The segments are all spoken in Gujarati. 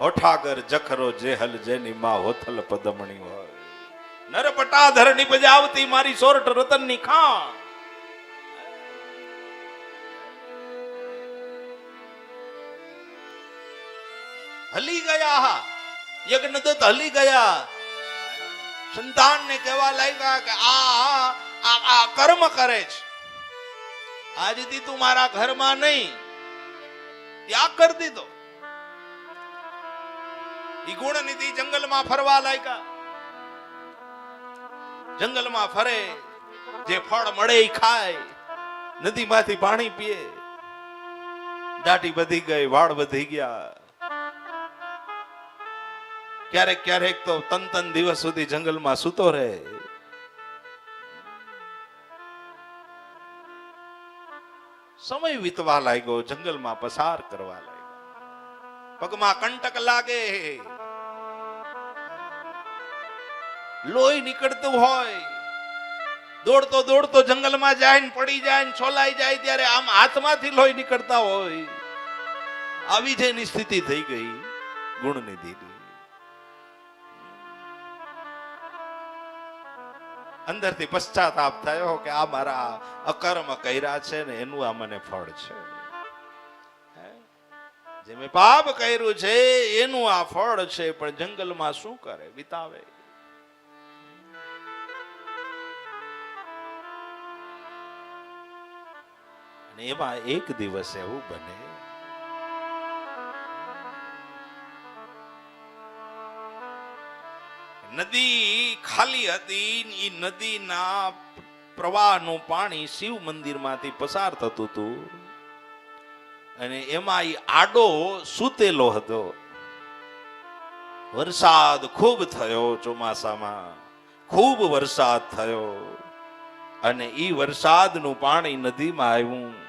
ઓઠાગર જખરો જેહલ જેની માં હોથલ પદમણી હોય. નર પટાધર નિપજાવતી મારી સોરઠ રતનની ખાણ. હલી ગયા હા યજ્ઞદત્ત હલી ગયા. સંતાનને કહેવા લાગ્યા કે આ આ કર્મ કરે છે. આજથી તું મારા ઘરમાં નહીં. ત્યાગ કરી દીધો. ગુણ નિધિ જંગલમાં ફરવા લાગ્યા જંગલમાં ફરે, જે ફળ મળે ખાય, નદીમાંથી પાણી પીએ. દાઢી વધી ગઈ, વાળ વધી ગયા. ક્યારેક ક્યારેક તો તન તન દિવસ સુધી જંગલમાં સૂતો રહે. સમય વીતવા લાગ્યો, જંગલમાં પસાર કરવા લાગ્યો. પગમાં કંટક લાગે. લોહી નીકળતું હોય. દોડતો દોડતો જંગલમાં જાય ને પડી જાય ને છોલાઈ જાય ત્યારે આમ હાથમાંથી લોહી નીકળતા હોય. આવી જેની સ્થિતિ થઈ ગઈ ગુણનિધિની અંદરથી પશ્ચાતાપ થયો કે આ મારા અકર્મ કર્યા છે ને એનું આ મને ફળ છે. જે મેં પાપ કર્યું છે એનું આ ફળ છે, પણ જંગલમાં શું કરે? વિતાવે. અને એમાં એક દિવસ એવું બને. નદી ખાલી હતી ઈ નદીના પ્રવાહનું પાણી શિવ મંદિરમાંથી પસાર થતું હતું. અને એમાં એ આડો સૂતેલો હતો. વરસાદ ખૂબ થયો ચોમાસામાં. ખૂબ વરસાદ થયો. અને ઈ વરસાદનું પાણી નદીમાં આવ્યું.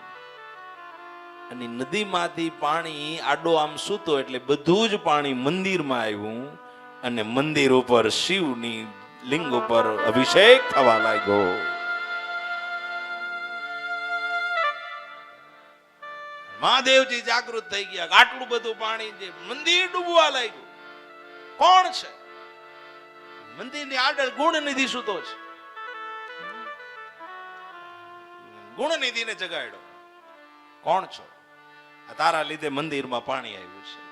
અને નદીમાંથી પાણી આડો આમ સૂતો એટલે બધું જ પાણી મંદિરમાં આવ્યું અને મંદિર ઉપર શિવની લિંગ ઉપર અભિષેક થવા લાગ્યો. મહાદેવજી જાગૃત થઈ ગયા, આટલું બધું પાણી જે મંદિર ડૂબવા લાગ્યું, કોણ છે? મંદિરની આગળ ગુણ નિધિ સૂતો છે. ગુણ નિધિને જગાડ્યો. કોણ છો? તારા લીધે મંદિરમાં પાણી આવ્યું છે.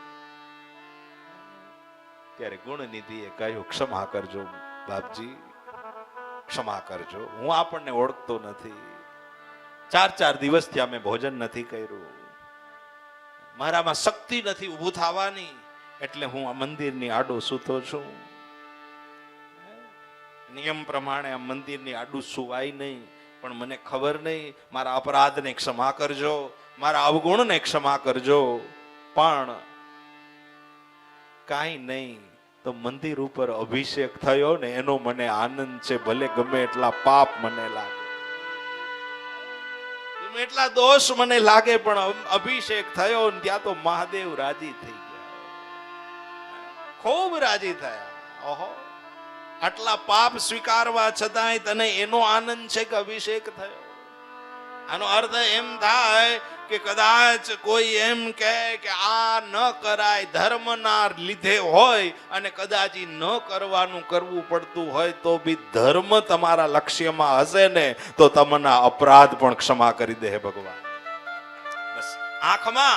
ત્યારે ગુણનિધિએ કહ્યું, ક્ષમા કરજો બાપજી, ક્ષમા કરજો. હું આપણને ઓળખતો નથી. ચાર ચાર દિવસથી અમે ભોજન નથી કર્યું. મારામાં શક્તિ નથી ઊભું થવાની, એટલે હું આ મંદિરની આડો સૂતો છું. નિયમ પ્રમાણે આ મંદિરની આડું સુવાય નહીં. પણ મને ખબર નહીં, મારા અપરાધને ક્ષમા કરજો, મારા અવગુણને ક્ષમા કરજો. પણ કાંઈ નહીં, તો મંદિર ઉપર અભિષેક થયો ને એનો મને આનંદ છે, ભલે ગમે એટલા પાપ મને લાગે. ગમે એટલા દોષ મને લાગે, પણ અભિષેક થયો ને ત્યાં તો મહાદેવ રાજી થઈ ગયા. ખૂબ રાજી થયા. ઓહો. આટલા પાપ સ્વીકારવા છતાંય તને એનો આનંદ છે કે અભિષેક થયો? આનો અર્થ એમ થાય કે કદાચ કોઈ એમ કહે કે આ ન કરાય ધર્મના લીધે હોય અને કદાચ એ ન કરવાનું કરવું પડતું હોય તો બી ધર્મ તમારા લક્ષ્યમાં હશે ને તો તમને અપરાધ પણ ક્ષમા કરી દે ભગવાન. આંખમાં,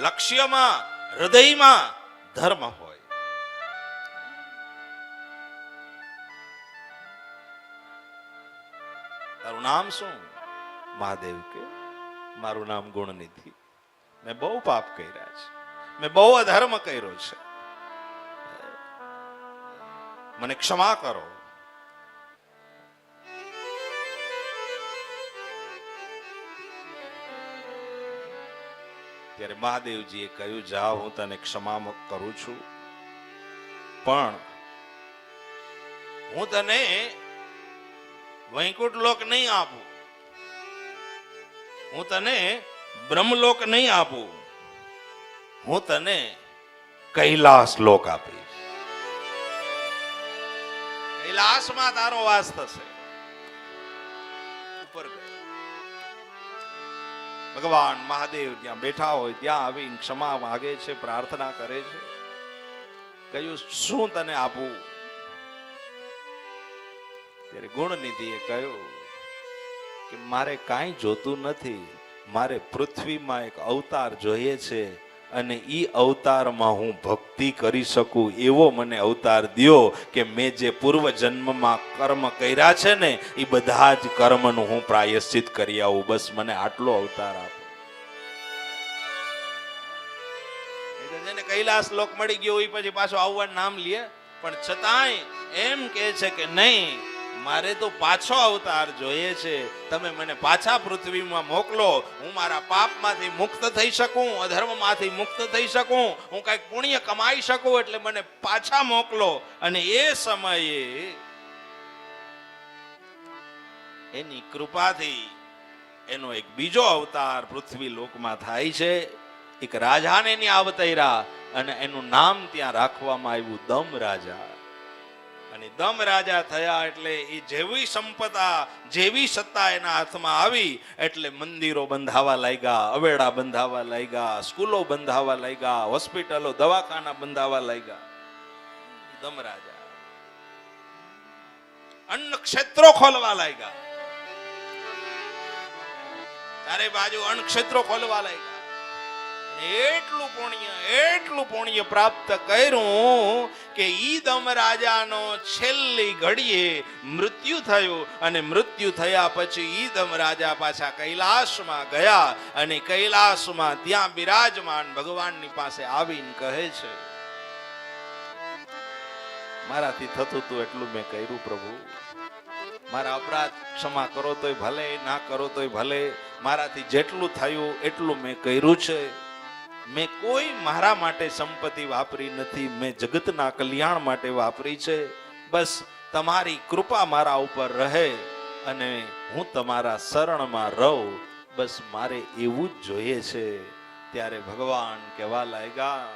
લક્ષ્યમાં, હૃદયમાં ધર્મ હોય. તારું નામ શું? મહાદેવ કે, મારું નામ ગુણનિધિ. મેં બહુ પાપ કર્યા છે. મેં બહુ અધર્મ કર્યો છે. મને ક્ષમા કરો. ત્યારે મહાદેવજીએ કહ્યું જા હું તને ક્ષમા કરું છું. પણ હું તને વૈકુંઠ લોક નહીં આપું. હું તને બ્રહ્મલોક નહીં આપું. હું તને કૈલાસ લોક આપીશ. કૈલાસમાં તારો વાસ થશે. ઉપર ભગવાન મહાદેવ ત્યાં બેઠા હોય ત્યાં આવીને ક્ષમા માગે છે, પ્રાર્થના કરે છે. કહ્યું, શું તને આપું? ત્યારે ગુણનિધિએ કહ્યું કે મારે કાંઈ જોતું નથી. મારે પૃથ્વીમાં એક અવતાર જોઈએ છે અને એ અવતારમાં હું ભક્તિ કરી શકું એવો મને અવતાર દ્યો કે મેં જે પૂર્વ જન્મમાં કર્મ કર્યા છે ને એ બધા જ કર્મનું હું પ્રાયશ્ચિત કરી આવું. બસ મને આટલો અવતાર આપો. જેને કૈલાસ લોક મળી ગયો એ પછી પાછો આવવાનું નામ લે. પણ છતાંય એમ કે છે કે નહીં મારે તો પાછો અવતાર જોઈએ છે. તમે મને પાછા પૃથ્વીમાં મોકલો. હું મારા પાપમાંથી મુક્ત થઈ શકું, અધર્મમાંથી મુક્ત થઈ શકું. હું કંઈક પુણ્ય કમાઈ શકું એટલે મને પાછા મોકલો. અને એ સમયે એની કૃપાથી એનો એક બીજો અવતાર પૃથ્વી લોકમાં થાય છે. એક રાજાને એની આવતૈરા અને એનું નામ ત્યાં રાખવામાં આવ્યું દમ રાજા. અને દમ રાજા થયા એટલે એ જેવી સંપદા જેવી સત્તા એના હાથમાં આવી એટલે મંદિરો બંધાવા લાગ્યા, અવેડા બંધાવા લાગ્યા, સ્કૂલો બંધાવા લાગ્યા, હોસ્પિટલો, દવાખાના બંધાવા લાગ્યા. દમ રાજા. અન્ન ક્ષેત્રો ખોલવા લાગ્યા. ચારે બાજુ અન્ન ક્ષેત્રો ખોલવા લાગ્યા. એટલું પુણ્ય એટલું પુણ્ય પ્રાપ્ત કર્યું કે ઈ રાજાનો છેલ્લી ઘડીએ મૃત્યુ થયું અને મૃત્યુ થયા પછી ઈ રાજા પાછા કૈલાસમાં ગયા અને કૈલાસમાં ત્યાં બિરાજમાન ભગવાનની પાસે આવીને કહે છે, મારાથી થતું હતું એટલું મેં કર્યું પ્રભુ. મારા અપરાધ ક્ષમા કરો તોય ભલે, ના કરો તોય ભલે. મારાથી જેટલું થયું એટલું મેં કર્યું છે. મેં કોઈ મારા માટે સંપત્તિ વાપરી નથી, મેં જગતના કલ્યાણ માટે વાપરી છે. બસ તમારી કૃપા મારા ઉપર રહે અને હું તમારા શરણમાં રહું. બસ મારે એવું જ જોઈએ છે. ત્યારે ભગવાન કહેવા લાગ્યા,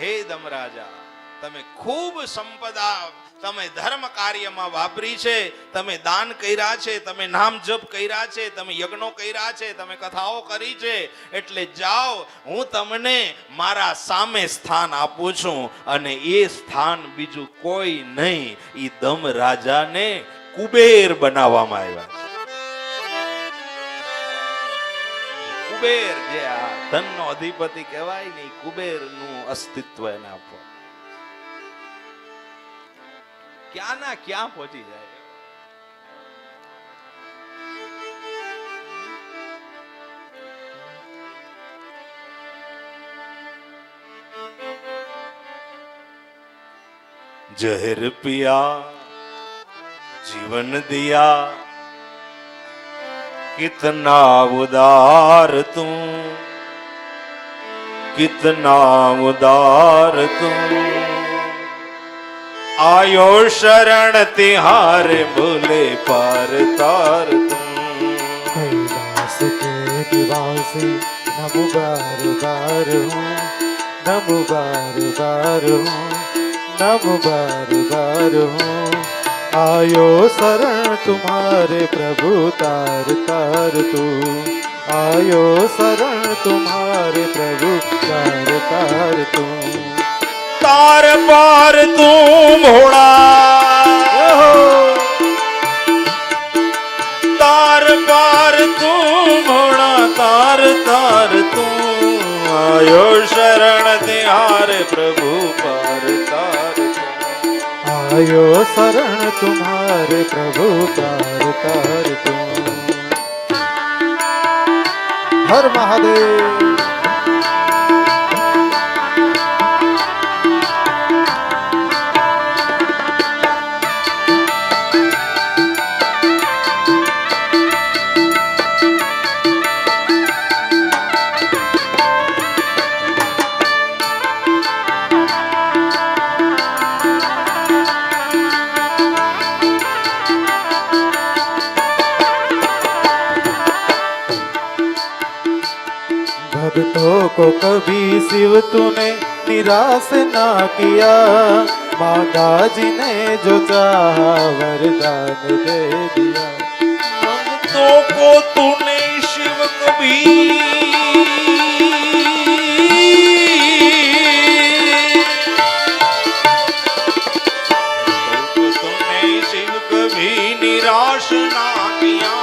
હે દમરાજા, તમે ખૂબ સંપદા તમે ધર્મ કાર્યમાં વાપરી છે, તમે દાન કર્યા છે, તમે નામ જપ કર્યા છે, તમે યજ્ઞો કર્યા છે, તમે કથાઓ કરી છે, એટલે જાઓ, હું તમને મારા સામે સ્થાન આપું છું અને એ સ્થાન બીજું કોઈ નહીં. એ દમ રાજાને કુબેર બનાવવામાં આવ્યા કુબેર જે આ ધનનો અધિપતિ કહેવાય ને કુબેરનું અસ્તિત્વ એને આપો ક્યાં ના ક્યાં પહોંચી જાય? જહેર પિયા, જીવન દિયા, કિતના ઉદાર તું? કિતના ઉદાર તું? आयो शरण तिहार बोले पार तार तू कैलास के निवासी नमो बार बार हूँ नमो बार बार हूँ नमो बार बार हूँ आयो शरण तुम्हारे प्रभु तार तार तू आयो शरण तुम्हारे प्रभु तार तार तू तार પાર તું ભોળા તાર પાર તું ભોળા તાર તાર તું આયો શરણ તિહાર પ્રભુ પાર તાર આયો શરણ તુમારે પ્રભુ પાર તાર તું. હર મહાદેવ. भक्तों को कभी शिव तूने निराश ना किया माता जी ने जो चाहा वरदान दे दिया भक्तों को तूने शिव कभी निराश ना किया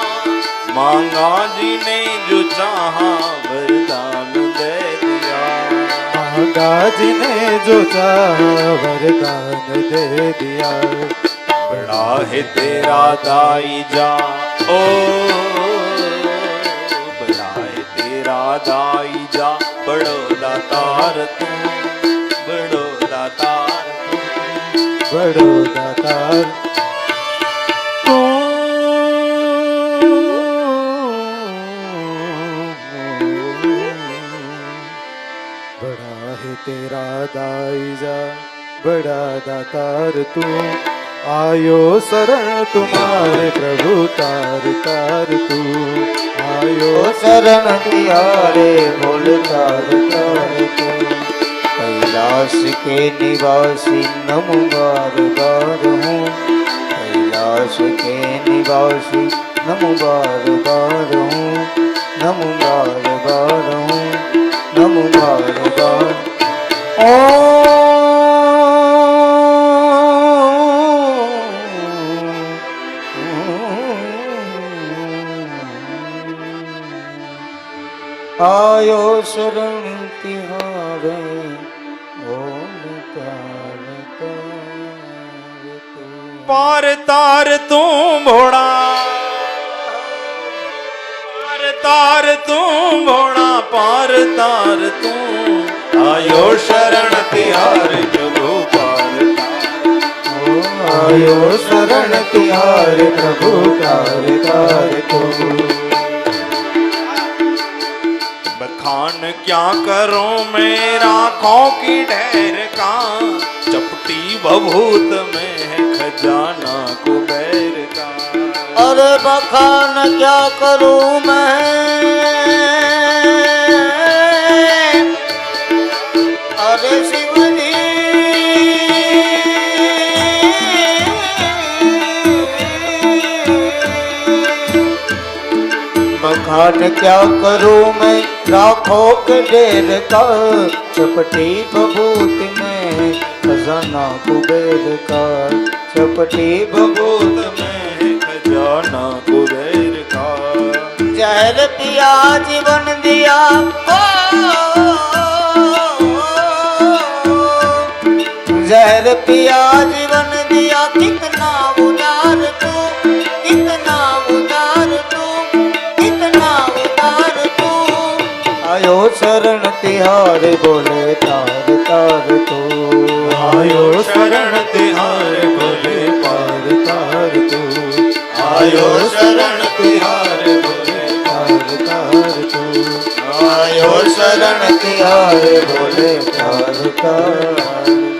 मांगा जी ने जो चाहा मांगा जिन्हें जो चाह वरदान दे दिया बड़ा है तेरा दाई जा ओ बड़ा है तेरा दाई जा बड़ो दातार तू बड़ो दातार तू बड़ो दातार तेरा दाईजा बड़ा दातार तू आयो शरण तुम्हारे प्रभु तार तार तू आयो शरण तिहारे बोल तार तार तू कैलाश के निवासी नम बार बार हूँ कैलाश के निवासी नम बार बार हूँ नम बार बार हूँ नम बार बार ਆਇਓ ਸ਼ਰਨ ਤਿਹਾਰੇ ਓਮ ਤਾਰ ਤਾਰ ਪਾਰ ਤਾਰ ਤੂੰ ਭੋੜਾ ਪਾਰ ਤਾਰ ਤੂੰ ਭੋੜਾ ਪਾਰ ਤਾਰ ਤੂੰ तू आयो शरण तिहार प्रभु पार तार आयो शरण तिहारे प्रभु तार तार तू बखान क्या करूं मैं राखों की ढेर का चपटी बभूत में है खजाना कुबेर का अरे बखान क्या करूं मैं बखान क्या करूँ मैं? राखों के ढेर का चपटी बबूत में, खजाना कुबेर का चपटी बबूत में, खजाना कुबेर का। जहर पिया, जीवन दिया ਜ਼ਹਿਰ ਪਿਆ, ਜੀਵਨ ਦਿਆ ਕਿਤਨਾ ਉਦਾਰ ਤੂੰ, ਕਿਤਨਾ ਉਦਾਰ ਤੂੰ, ਕਿਤਨਾ ਉਦਾਰ ਤੂੰ। ਆਇਓ ਸ਼ਰਨ ਤਿਹਾਰ ਬੋਲੇ ਤਾਰ ਤਾਰ ਤੂੰ। ਆਇਓ ਸ਼ਰਨ ਤਿਹਾਰ ਬੋਲੇ ਪਾਰ ਤਾਰ ਤੂੰ। ਆਇਓ ਸ਼ਰਨ ਤਿਹਾਰ ਬੋਲੇ ਤਾਰ ਤਾਰ ਤੂੰ। ਆਇਓ ਸ਼ਰਨ ਤਿਹਾਰ ਬੋਲੇ ਤਾਰ ਤਾਰ